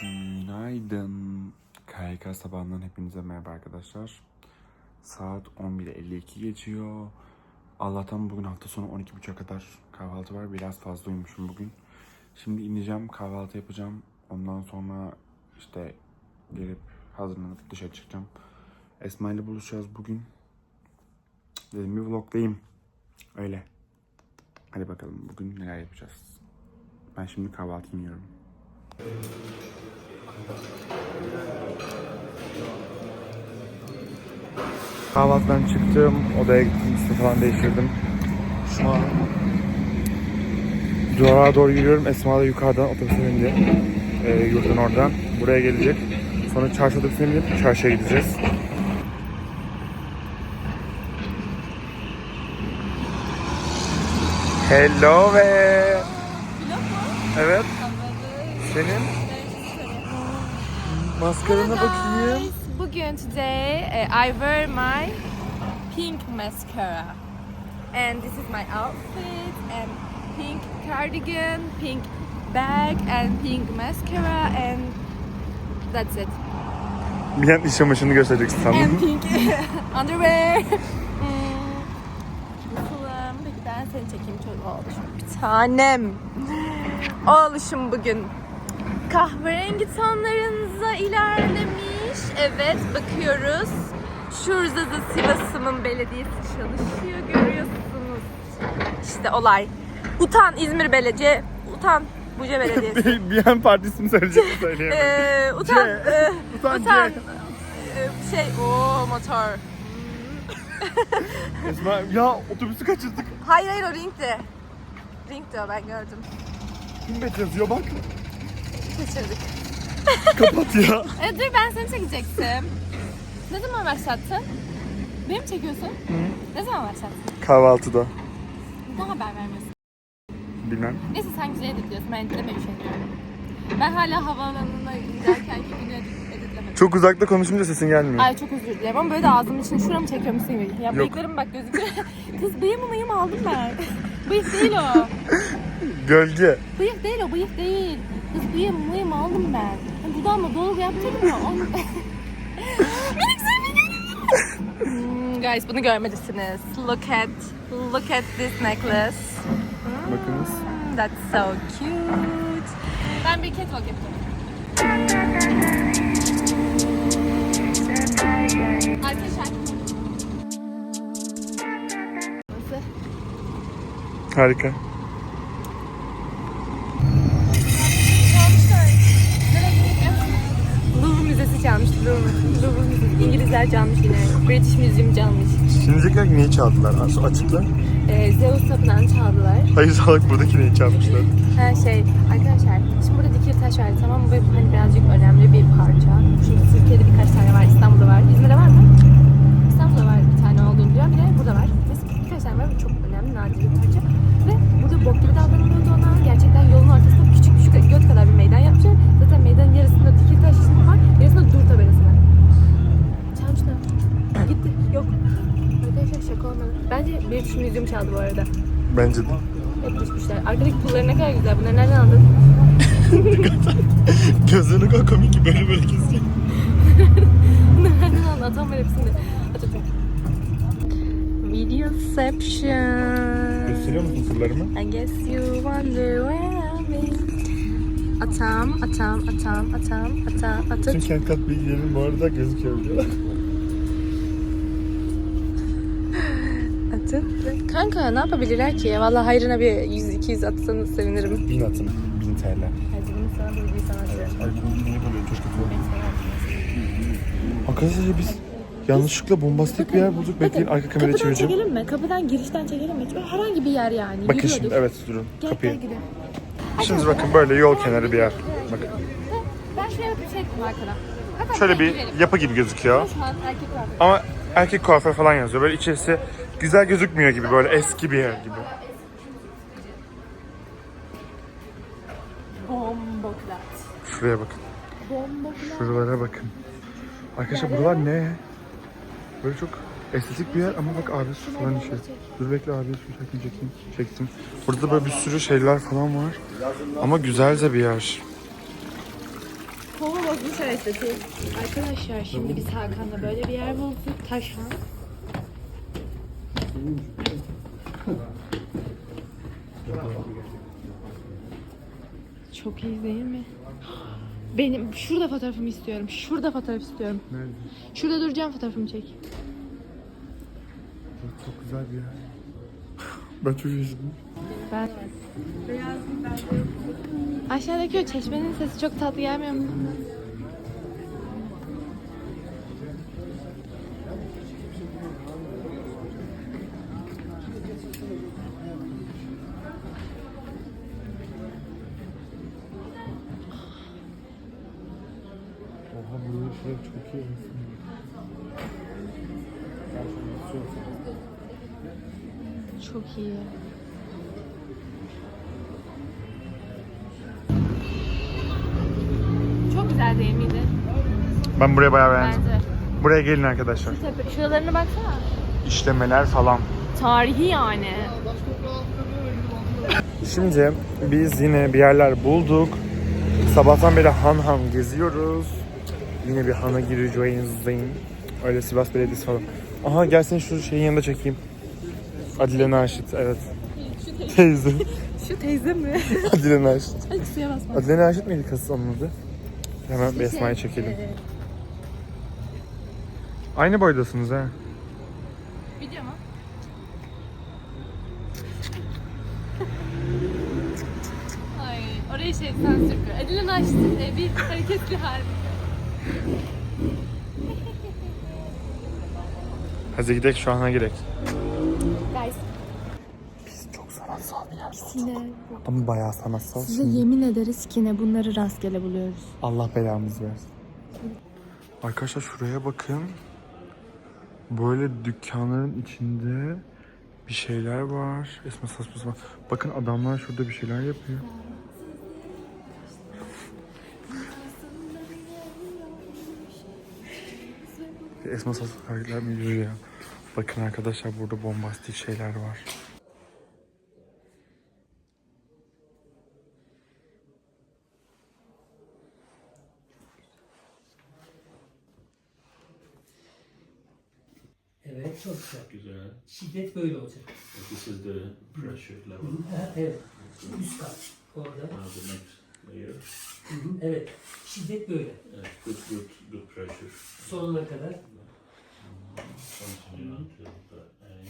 Günaydın. KYK sabahından hepinize merhaba arkadaşlar. Saat 11'e 52 geçiyor. Allah'tan bugün hafta sonu 12.30'a kadar kahvaltı var. Biraz fazla uyumuşum bugün. Şimdi ineceğim, kahvaltı yapacağım. Ondan sonra işte gelip hazırlanıp dışarı çıkacağım. Esma ile buluşacağız bugün. Dedim bir vlogdayım. Öyle. Hadi bakalım bugün neler yapacağız. Ben şimdi kahvaltı iniyorum. Kahvaltıdan çıktım, odaya gittim, üstümü falan değiştirdim. Şu an duvara doğru yürüyorum. Esma da yukarıdan otobüse bindi. Ee, yurdun oradan. Buraya gelecek. Sonra çarşı otobüsüne binip çarşıya gideceğiz. Hello ve... Evet. Senin maskarana bakayım. Bugün today uh, I wear my pink mascara and this is my outfit and pink cardigan, pink bag and pink mascara and that's it. Bir an iş çamaşırını göstereceksin sandım. And pink underwear. Bakalım. Peki ben seni çekeyim çok oluşum. Bir tanem. Oluşum bugün kahverengi tonlarınıza ilerlemiş. Evet bakıyoruz. Şurada da Sivas'ımın belediyesi çalışıyor görüyorsunuz. İşte olay. Utan İzmir Belediye, utan Buca Belediyesi. bir, bir an partisini söyleyecektim söyleyemedim. Ee, utan, C. e, Utan utan, C. e, şey, o motor. Esma ya otobüsü kaçırdık. Hayır hayır o ringdi. Ringdi o ben gördüm. Kimbet yazıyor bak. Kaçırdık. Kapat ya. E, dur ben seni çekecektim. Ne zaman başlattın? Beni mi çekiyorsun? Ne zaman başlattın? Kahvaltıda. Neden haber vermiyorsun? Bilmem. Neyse sen güzel editliyorsun. Ben editlemeyi düşünüyorum. Ben hala havaalanına giderken ki günü edit- editlemedim. Çok uzakta konuşunca sesin gelmiyor. Ay çok özür dilerim ama böyle de ağzımın içine şuramı çekiyormuşsun gibi. Ya bıyıklarım bak gözüküyor. Kız bıyığımı mıyım aldım ben. Bıyık değil o. Gölge. Bıyık değil o bıyık değil. Kız bıyığımı mıyım aldım ben. Hani Dudağımla dolgu yaptırdım ya. Onu... Minik Hmm, Guys bunu görmelisiniz. Look at, look at this necklace. Bakınız. Hmm, That's so cute. Ben bir catwalk yapacağım. Arkadaşlar. Harika. İngilizler çalmış yine. British Museum çalmış. Şimdi tekrar neyi çaldılar? Açıkla. Ee, Zeus tapınağını çaldılar. Hayır salak buradaki neyi çalmışlar? Her şey. Arkadaşlar şimdi burada dikili taş var tamam mı? Bu hani birazcık önemli bir parça. Şimdi Türkiye'de birkaç tane var. İstanbul'da var guess you wonder where I'm in. Atam, atam, atam, atam, atam, Tüm Atatürk. kent kat bilgilerim bu arada gözüküyor diyor. Atatürk. Kanka ne yapabilirler ki? Vallahi hayrına bir 100-200 atsanız sevinirim. Bin atın. Bin TL. Hadi bunu sana da bir sana da. Ay bu niye böyle keşke Arkadaşlar biz yanlışlıkla bombastik bir yer bulduk. Bekleyin arka kamerayı Kapıdan çevireceğim. çekelim mi? Kapıdan girişten çekelim mi? Böyle Herhangi bir yer yani. Bakın Yürüyorduk. şimdi evet durun Gel kapıyı. gel gidelim. Şimdi bakın böyle yol kenarı bir yer. Bakın. Ben şuraya bakıp şey ettim arkadan. Şöyle bir yapı gibi gözüküyor. Şu an erkek var. Ama erkek kuaför falan yazıyor. Böyle içerisi güzel gözükmüyor gibi böyle eski bir yer gibi. Bomboklat. Şuraya bakın. Şuralara bakın. Arkadaşlar buralar ne? Böyle çok estetik bir yer ama bak abi su falan işi. Dur bekle abi su çekeyim. Çektim. Burada böyle bir sürü şeyler falan var. Ama güzel de bir yer. Kova bozmuş estetiği. Arkadaşlar şimdi biz Hakan'la böyle bir yer bulduk. Taşhan. Çok iyi değil mi? Benim şurada fotoğrafımı istiyorum. Şurada fotoğraf istiyorum. Nerede? Şurada duracağım fotoğrafımı çek. Çok güzel bir yer. ben çok üzüldüm. Ben. Aşağıdaki o çeşmenin sesi çok tatlı gelmiyor mu? Oha burada şey çok iyi aslında. Ben şunu istiyorum. Çok iyi. Çok güzel değil miydi? Ben buraya bayağı beğendim. Bence. Buraya gelin arkadaşlar. Tepe, şuralarına baksana. İşlemeler falan. Tarihi yani. Şimdi biz yine bir yerler bulduk. Sabahtan beri Han Han geziyoruz. Yine bir Han'a gireceğizdeyim. Öyle Sivas Belediyesi falan. Aha gel seni şu şeyin yanında çekeyim. Adile Naşit evet. Teyze. Şu teyze mi? Adile Naşit. Hadi suya basma. Adile Naşit miydi kız onun adı? Hemen bir Esma'yı çekelim. Aynı boydasınız ha. Video mu? Ay oraya şey sansür koy. Adil'in açtı e, bir hareketli hal. Hadi gidelim şu Han'a gidelim. Guys. Biz çok Yine Ama bayağı sanatsal size şimdi. yemin ederiz ki ne bunları rastgele buluyoruz. Allah belamızı versin. Arkadaşlar şuraya bakın. Böyle dükkanların içinde bir şeyler var. Esma saçma sapan. Bakın adamlar şurada bir şeyler yapıyor. Esma saçma hareketler mi yürüyor ya? Bakın arkadaşlar burada bombastik şeyler var. Çok güzel. Şiddet böyle olacak. This is the pressure level. Ha, evet. Üst kat. Orada. Now the next layer. Hı hı, Evet. Şiddet böyle. Yeah, good, good, good pressure. Sonuna kadar. Continue until the end.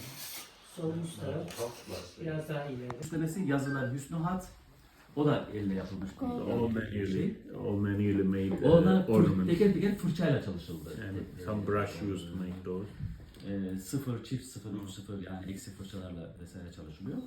Son üst taraf. Top layer. Biraz daha ileride. Üstlemesi yazılar Hüsnü Hat. O da elle yapılmış bir All manually, all manually made Ona uh, fır- ornaments. teker teker fırçayla çalışıldı. And some brush used to make those. E, sıfır, çift sıfır, üç sıfır yani eksi fırçalarla vesaire çalışılıyor.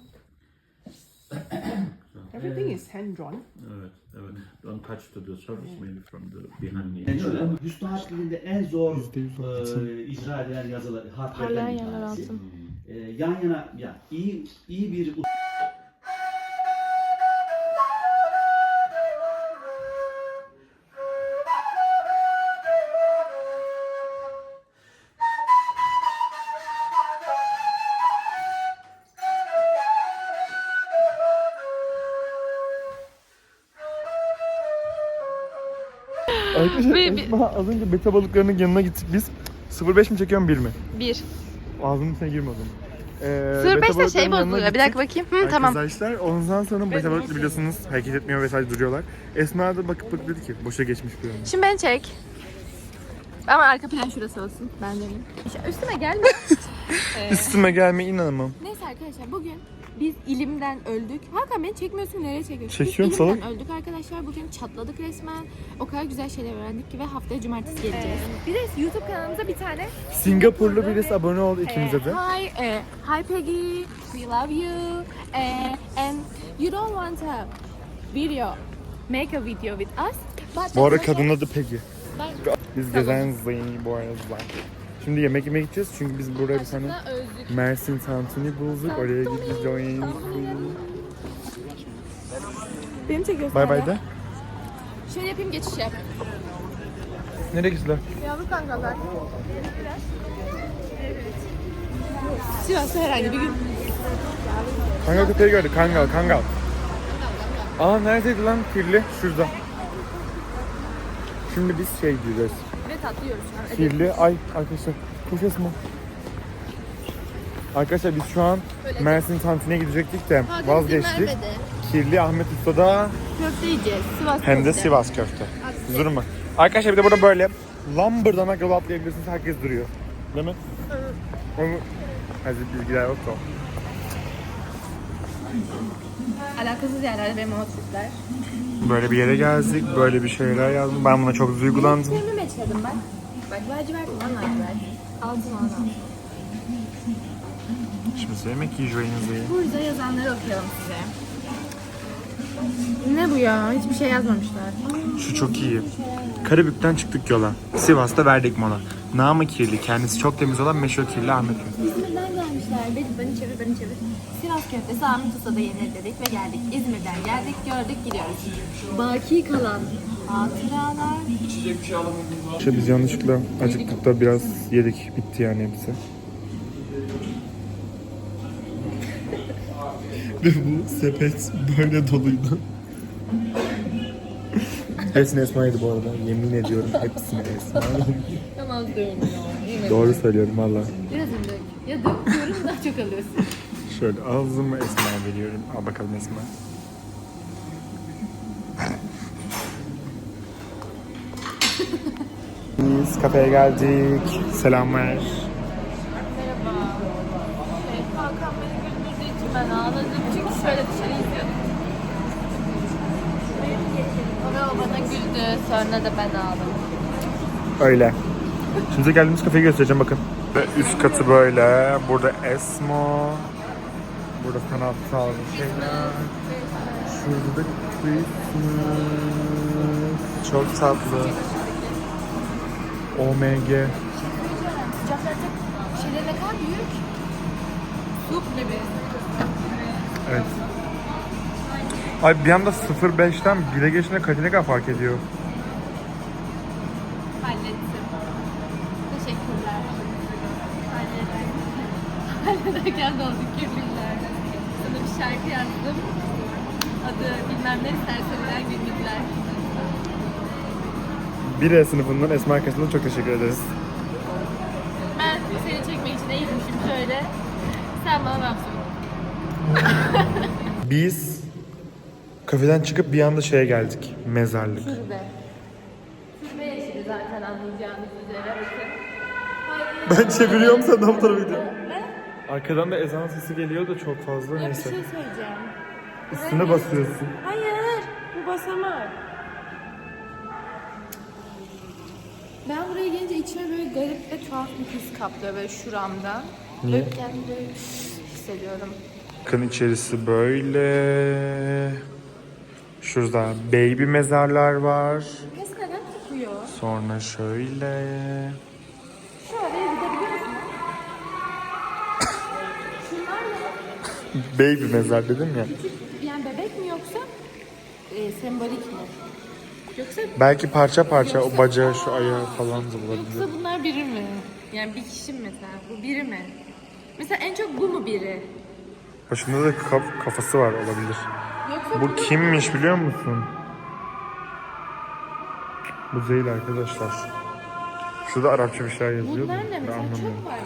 Everything is hand drawn. Evet, evet. Don't touch to the surface, maybe from the behind Yani the şöyle, Hüsnü Hat dilinde en zor %100 e, icra edilen yazılar, Parlayan harflerden bir yerler tanesi. altın. E, yan yana, ya iyi iyi bir Arkadaşlar Ve bir- Esma az önce beta balıklarının yanına gittik biz. 05 mi çekiyorum 1 mi? Bir. Ağzımın içine girme o zaman. Ee, 05'te beta şey balıklarının yanına bozuluyor. Bir dakika gittik. bakayım. Hı, tamam. Arkadaşlar ondan sonra beta balıklı biliyorsunuz hareket etmiyor ve sadece duruyorlar. Esma da bakıp bakıp dedi ki boşa geçmiş bir an. Şimdi beni çek. Ama arka plan şurası olsun. Ben deneyim. İşte üstüme gelme. Ee, Üstüme gelme inanamam. Neyse arkadaşlar bugün biz ilimden öldük. Hakan beni çekmiyorsun nereye çekiyorsun? Çekiyorum, biz ilimden salak. öldük arkadaşlar. Bugün çatladık resmen. O kadar güzel şeyler öğrendik ki ve haftaya cumartesi geleceğiz. Bir de YouTube kanalımıza bir tane Singapurlu birisi abone oldu ikimize de. Hi, eh, hi Peggy. We love you. Eh, and you don't want a video, make a video with us. But Bu arada kadının adı Peggy. Ben- Biz gezen zayın bu arada. Şimdi yemek yemeye gideceğiz çünkü biz buraya bir tane. Mersin tantuni bulduk. Oraya gideceğiz. Beni çekiyorsun. Bay bay de. Şöyle yapayım geçiş yap. Nereye gittiler? Yavru kankalar. Sivas'ta herhangi bir gün. Kangal köpeği gördük. Kangal, kangal. Aa neredeydi lan kirli? Şurada. Şimdi biz şey gidiyoruz. Şu an. Kirli. Ay arkadaşlar. Koş Esma. Arkadaşlar biz şu an Mersin Tantine gidecektik de vazgeçtik. Kirli Ahmet Usta'da Köfte yiyeceğiz. Sivas hem de. Sivas köfte. Durun bak. Arkadaşlar bir de burada böyle lambırdanak yol atlayabilirsiniz. Herkes duruyor. Değil mi? Onu Hazır bilgiler yok da. Alakasız yerlerde benim outfitler. Böyle bir yere geldik. Böyle bir şeyler yazdım. Ben buna çok duygulandım. Kendimi meçledim ben. Bak lacivert olan lacivert. Altın altın. Şimdi size yemek yiyeceğinizi. Burada yazanları okuyalım size. Ne bu ya? Hiçbir şey yazmamışlar. Şu çok iyi. Karabük'ten çıktık yola. Sivas'ta verdik mola. Namı kirli, kendisi çok temiz olan meşhur kirli Ahmet. İzmir'den gelmişler. Beni, beni çevir, beni çevir. Sivas köftesi Ahmet Usta'da yenir dedik ve geldik. İzmir'den geldik, gördük, gidiyoruz. Baki kalan hatıralar. İşte biz yanlışlıkla acıktık da biraz yedik. Bitti yani hepsi. Ve bu sepet böyle doluydu. Hepsini Esma yedi bu arada. Yemin ediyorum hepsini Esma yedi. Tamam diyorum ya. Doğru söylüyorum valla. Biraz önce ya dök diyorum daha çok alıyorsun. Şöyle ağzımı Esma'ya veriyorum. Al bakalım Esma. Biz kafeye geldik. Selam ver. Merhaba. Şey, Hakan beni güldürdüğü için ben ağladım. Çünkü şöyle dışarı izliyordum. Sonra o bana güldü. Sonra da ben ağladım. Öyle. Şimdi geldiğimiz kafeyi göstereceğim bakın. Üst katı böyle. Burada Esmo. Burada sanatsal bir şeyler. Şurada da Christmas. Çok tatlı. OMG. Sıcaklarda şeyler ne kadar büyük. Sup gibi. Evet. Ay bir anda 05'ten 1'e geçtiğinde kaç ne kadar fark ediyor? Hallettim. Teşekkürler. Hallettim. Hallederken de olduk kirliler. Bir şarkı yazdım. Adı bilmem ne serseriler günlükler. 1E sınıfından Esma arkadaşımıza çok teşekkür ederiz. Ben seni çekmek için eğilmişim şöyle. Sen bana laf söyle. Biz kafeden çıkıp bir anda şeye geldik. Mezarlık. Türbe. Türbe yeşili zaten anlayacağınız üzere. Bakın. Ben çeviriyorum sen de bu tarafa gidiyorsun. Arkadan da ezan sesi geliyor da çok fazla Ya bir neyse. şey söyleyeceğim. Üstüne basıyorsun. Hayır, bu basamak. Ben buraya gelince içime böyle garip ve tuhaf bir his kaplıyor böyle şuramdan. Niye? Böyle kendimi böyle hissediyorum. Bakın içerisi böyle. Şurada baby mezarlar var. Neyse neden kokuyor? Sonra şöyle. Şöyle Baby mezar dedim ya. Yani bebek mi yoksa e, sembolik mi? Yoksa Belki parça parça o bacağı şu ayağı falan da olabilir. Yoksa bunlar biri mi? Yani bir kişi mi mesela? Bu biri mi? Mesela en çok bu mu biri? Başında da kaf- kafası var olabilir. Yoksa Bu kimmiş biliyor musun? Bu değil arkadaşlar. Şurada Arapça bir şeyler yazıyor. Bunlar ne mesela? Çok var ya.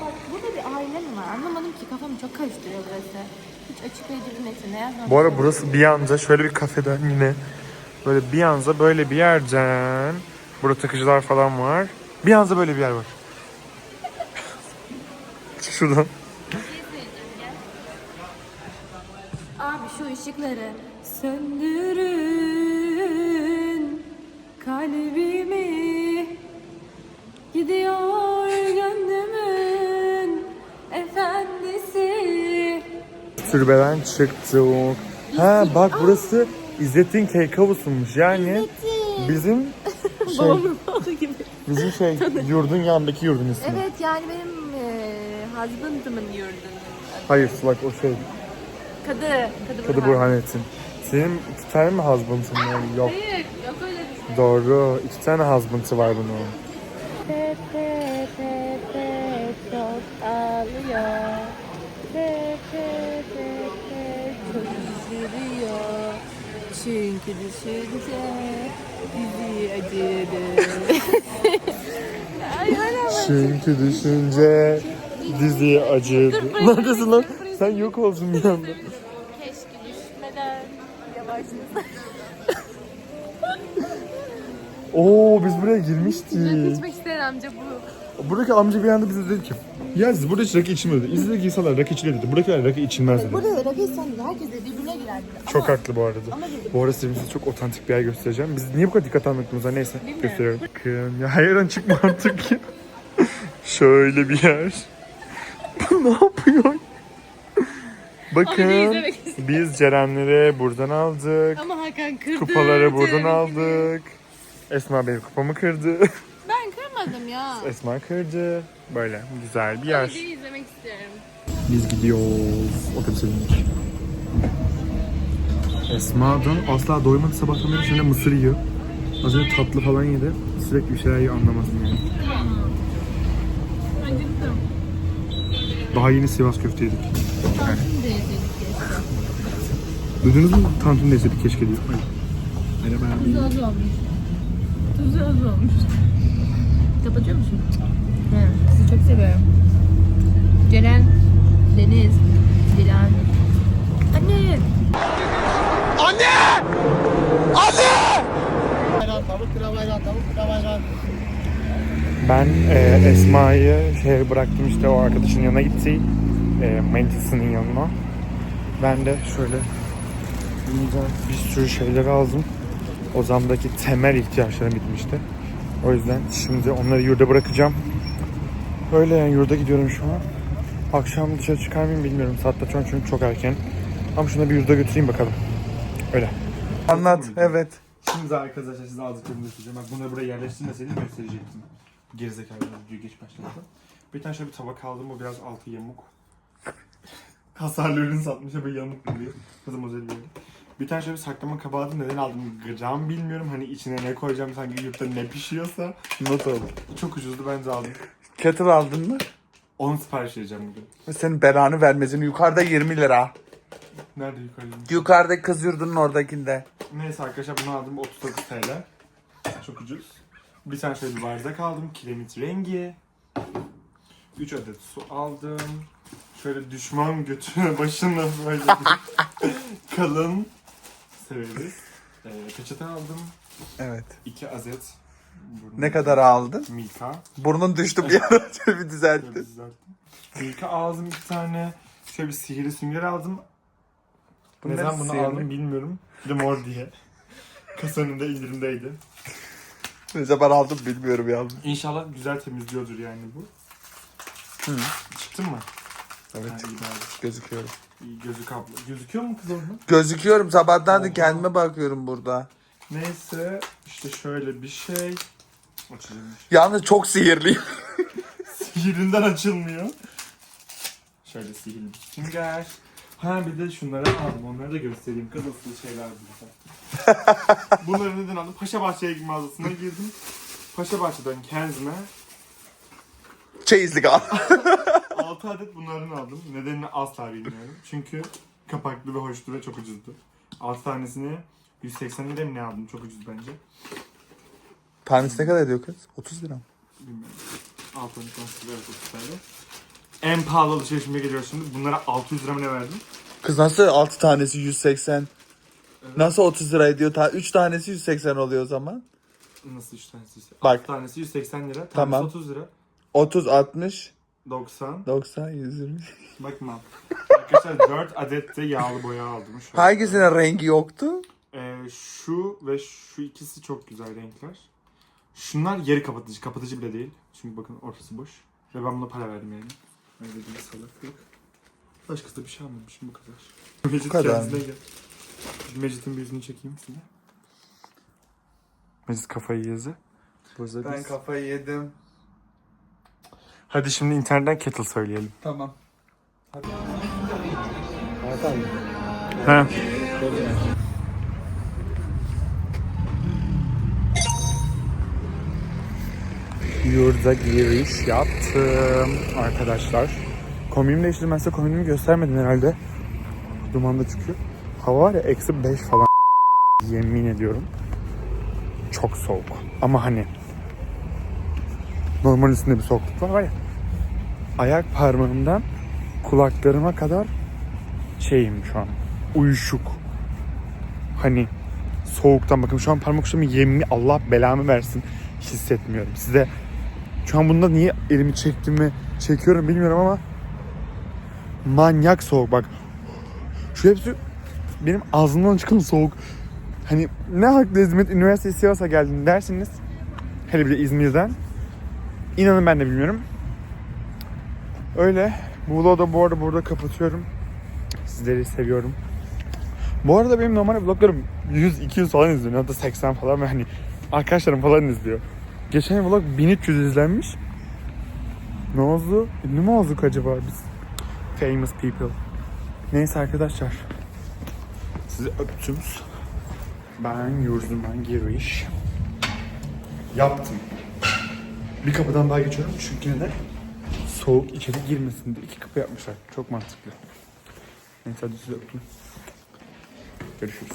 Bak burada bir aile mi var? Anlamadım ki kafamı çok karıştırıyor burası. Hiç açıklayıcı bir metin. Ne yazmamış? Bu arada burası bir anda şöyle bir kafeden yine böyle bir anda böyle bir yerden burada takıcılar falan var. Bir anda böyle bir yer var. Şuradan. Abi şu ışıkları söndürün kalbimi gidiyor gönlümün efendisi. Türbeden çıktık. Ha bak burası İzzettin Keykavusu'nmuş. Yani bizim şey, Babamın oğlu gibi. bizim şey yurdun yanındaki yurdun ismi. Evet yani benim e, husband'ımın yurdun. Hayır Sulak o şey. Kadı. Kadı, Kadı Burhanettin. Senin iki tane mi husband'ın var? Yok. Hayır yok öyle bir şey. Doğru. İki tane husband'ı var bunun. Ağlıyor. Pepe Pepe çok üzülüyor. Çünkü düşünce bizi acı Çünkü düşünce diziye acıdı. Neredesin lan? Sen yok olsun bir anda. Oo biz buraya girmiştik. İçmek isteyen amca bu. Buradaki amca bir anda bize dedi ki ya siz burada hiç rakı içmiyor dedi. İnsanlar rakı içilir dedi. Buradakiler rakı içilmez dedi. Burada rakı içsen de herkes de birbirine girer dedi. Çok haklı bu arada. Bu arada size size çok otantik bir yer göstereceğim. Biz niye bu kadar dikkat almaktığımıza neyse gösteriyorum. Bakın ya hayır an çıkma artık ya. Şöyle bir yer. Bu ne yapıyor? Bakın biz Ceren'lere buradan aldık. Ama Hakan kırdı. Kupaları buradan aldık. Esma benim kupamı kırdı. Ben kırmadım ya. Esma kırdı. Böyle güzel bir yer. Videoyu izlemek istiyorum. Biz gidiyoruz. Otobüse bindik. Esma dün asla doymadı sabahtan beri şimdi mısır yiyor. Az önce tatlı falan yedi. Sürekli bir şeyler yiyor anlamadım yani. Daha yeni Sivas köfte yedik. Yani. Duydunuz mu? Tantuni de yedik keşke diyor. Hayır. Merhaba az olmuş. Tuzu az olmuş. Kapatıyor musun? He, sizi çok seviyorum. Ceren, Deniz, Dilan. Anne! Ben e, Esma'yı şeye bıraktım işte o arkadaşın yanına gitti. E, manitasının yanına. Ben de şöyle bir sürü şeyler aldım. Ozan'daki temel ihtiyaçlarım bitmişti. O yüzden şimdi onları yurda bırakacağım. Öyle yani yurda gidiyorum şu an. Akşam dışarı çıkar mıyım bilmiyorum. Saat de şu an çünkü çok erken. Ama şunu bir yurda götüreyim bakalım. Öyle. Anlat, evet. Şimdi arkadaşlar size azıcık göstereceğim. Bak bunları buraya yerleştirdim deseydim gösterecektim. Gerizekalı video geç başladı. Bir tane şöyle bir tabak aldım. Bu biraz altı yamuk. Hasarlı ürün satmış ama yamuk duruyor. Kızım özel tane şöyle bir saklama aldım. Neden aldım gram bilmiyorum. Hani içine ne koyacağım sanki yurtta ne pişiyorsa. Not aldım. Çok ucuzdu bence aldım. Kettle aldın mı? Onu sipariş edeceğim bugün. Senin belanı vermesin. Yukarıda 20 lira. Nerede yukarıda? Yukarıda kız yurdunun oradakinde. Neyse arkadaşlar bunu aldım 39 TL. Çok ucuz. Bir tane şöyle bir bardak aldım. Kiremit rengi. 3 adet su aldım. Şöyle düşman götüne başına böyle kalın severiz. Ee, peçete aldım. Evet. 2 adet. Burnum- Ne kadar aldın? Milka. Burnun düştü bir ara. Şöyle bir Şöyle düzeltti. düzelttim. Milka aldım bir tane. Şöyle bir sihirli sünger aldım. Bu Neden ne bunu sihirli? aldım bilmiyorum. Bir de mor diye. Kasanın da indirimdeydi. Ne zaman aldım bilmiyorum yalnız. İnşallah güzel temizliyordur yani bu. Hı. Çıktın mı? Evet. Ha, iyi bari. Gözüküyorum. İyi, Gözü kaplı. Gözüküyor mu kız orada? Gözüküyorum. Sabahtan da kendime bakıyorum burada. Neyse işte şöyle bir şey. Açılmış. Yalnız çok sihirliyim. Sihirinden açılmıyor. Şöyle sihirli bir sünger. Ha bir de şunları aldım. Onları da göstereyim. Kız asıl şeyler burada. Bunları neden aldım? Paşa Bahçe'ye mağazasına girdim. Paşa Bahçe'den kendime Çeyizlik al. 6 adet bunlardan aldım. Nedenini asla bilmiyorum. Çünkü kapaklı ve hoştu ve çok ucuzdu. 6 tanesini 180 lira mı ne aldım? Çok ucuz bence. Tanesi ne kadar ediyor kız? 30 lira mı? Bilmiyorum. 6 tane tanesi evet 30 TL. En pahalı alışverişime geliyor şimdi. Bunlara 600 lira mı ne verdim? Kız nasıl 6 tanesi 180? Evet. Nasıl 30 lira ediyor? Ta 3 tanesi 180 oluyor o zaman. Nasıl 3 tanesi? Bak. 6 tanesi 180 lira. Tanesi Tamam. 30 lira. 30, 60, 90. 90, 120. Bakma. Arkadaşlar 4 adet de yağlı boya aldım. Şöyle. Hangisinin rengi yoktu? Ee, şu ve şu ikisi çok güzel renkler. Şunlar yarı kapatıcı. Kapatıcı bile değil. Çünkü bakın ortası boş. Ve ben buna para verdim yani. Öyle bir salaklık. Başkası da bir şey almamışım bu kadar. Mecit kadar kendisine gel. Mecit'in bir yüzünü çekeyim size. Mecit kafayı yedi. Burada Ben kafayı yedim. Hadi şimdi internetten kettle söyleyelim. Tamam. He. Yurda giriş yaptım arkadaşlar. Kombinimi değiştirmezse kombinimi göstermedim herhalde. Duman da çıkıyor. Hava var ya eksi 5 falan. Yemin ediyorum. çok soğuk. Ama hani normal üstünde bir soğukluk var var ya. Ayak parmağımdan kulaklarıma kadar şeyim şu an. Uyuşuk. Hani soğuktan bakın şu an parmak uçlarımı yemi Allah belamı versin hissetmiyorum. Size şu an bunda niye elimi çektiğimi çekiyorum bilmiyorum ama manyak soğuk bak. Şu hepsi benim ağzımdan çıkan soğuk. Hani ne hakla hizmet üniversitesi Sivas'a geldin dersiniz. Hele bir de İzmir'den. İnanın ben de bilmiyorum. Öyle. Bu vlogu da bu arada burada kapatıyorum. Sizleri seviyorum. Bu arada benim normal vloglarım 100-200 falan izleniyor. Hatta 80 falan ve hani arkadaşlarım falan izliyor. Geçen vlog 1300 izlenmiş. Ne oldu? Ünlü mü olduk acaba biz? Famous people. Neyse arkadaşlar. Sizi öptüm. Ben yurdumdan giriş yaptım. Bir kapıdan daha geçiyorum çünkü neden? Soğuk içeri girmesin diye iki kapı yapmışlar. Çok mantıklı. Neyse hadi öptüm. Görüşürüz.